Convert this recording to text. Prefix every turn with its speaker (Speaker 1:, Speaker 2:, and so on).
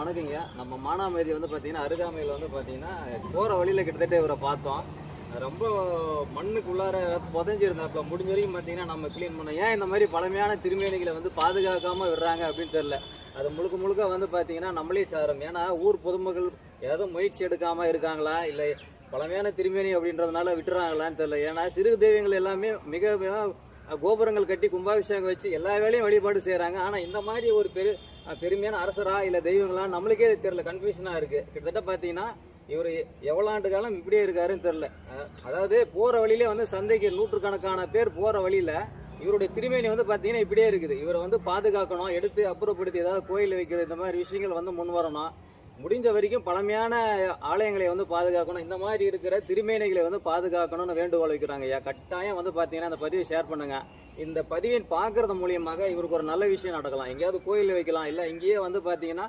Speaker 1: வணக்கங்க. நம்ம மானாமதி வந்து பார்த்தீங்கன்னா அருகாமையில் வந்து பார்த்தீங்கன்னா போகிற வழியில் கிட்டத்தட்ட இவரை பார்த்தோம். ரொம்ப மண்ணுக்குள்ளார புதஞ்சிருந்தாப்புல முடிஞ்ச வரைக்கும் பார்த்தீங்கன்னா நம்ம க்ளீன் பண்ணோம். ஏன் இந்த மாதிரி பழமையான திருமேனிகளை வந்து பாதுகாக்காமல் விடுறாங்க அப்படின்னு தெரில அது முழுக்க முழுக்க வந்து பார்த்தீங்கன்னா நம்மளே சாரும். ஏன்னா ஊர் பொதுமக்கள் ஏதோ முயற்சி எடுக்காமல் இருக்காங்களா? இல்லை பழமையான திருமேனி அப்படின்றதுனால விட்டுறாங்களான்னு தெரில ஏன்னா சிறு தெய்வங்கள் எல்லாமே மிக மிக கோபுரங்கள் கட்டி கும்பாபிஷேகம் வச்சு எல்லா வேலையும் வழிபாடு செய்கிறாங்க ஆனால் இந்த மாதிரி ஒரு பெரு பெருமையான அரசரா இல்லை தெய்வங்களா நம்மளுக்கே தெரியல. கன்ஃபியூஷனாக இருக்குது கிட்டத்தட்ட பார்த்தீங்கன்னா இவர் எவ்வளோ ஆண்டு காலம் இப்படியே இருக்காருன்னு தெரில அதாவது போகிற வழியிலே வந்து சந்தைக்கு நூற்றுக்கணக்கான பேர் போகிற வழியில் இவருடைய திருமேனி வந்து பார்த்தீங்கன்னா இப்படியே இருக்குது. இவரை வந்து பாதுகாக்கணும் எடுத்து அப்புறப்படுத்தி ஏதாவது கோயிலில் வைக்கிறது இந்த மாதிரி விஷயங்கள் வந்து முன் வரணும். முடிஞ்ச வரைக்கும் பழமையான ஆலயங்களை வந்து பாதுகாக்கணும். இந்த மாதிரி இருக்கிற திருமேனிகளை வந்து பாதுகாக்கணும்னு வேண்டுகோள் வைக்கிறாங்க ஐயா. கட்டாயம் வந்து பார்த்தீங்கன்னா அந்த பதிவை ஷேர் பண்ணுங்க. இந்த பதிவின் பார்க்கறது மூலியமாக இவருக்கு ஒரு நல்ல விஷயம் நடக்கலாம். எங்கேயாவது கோயில் வைக்கலாம். இல்லை இங்கேயே வந்து பார்த்தீங்கன்னா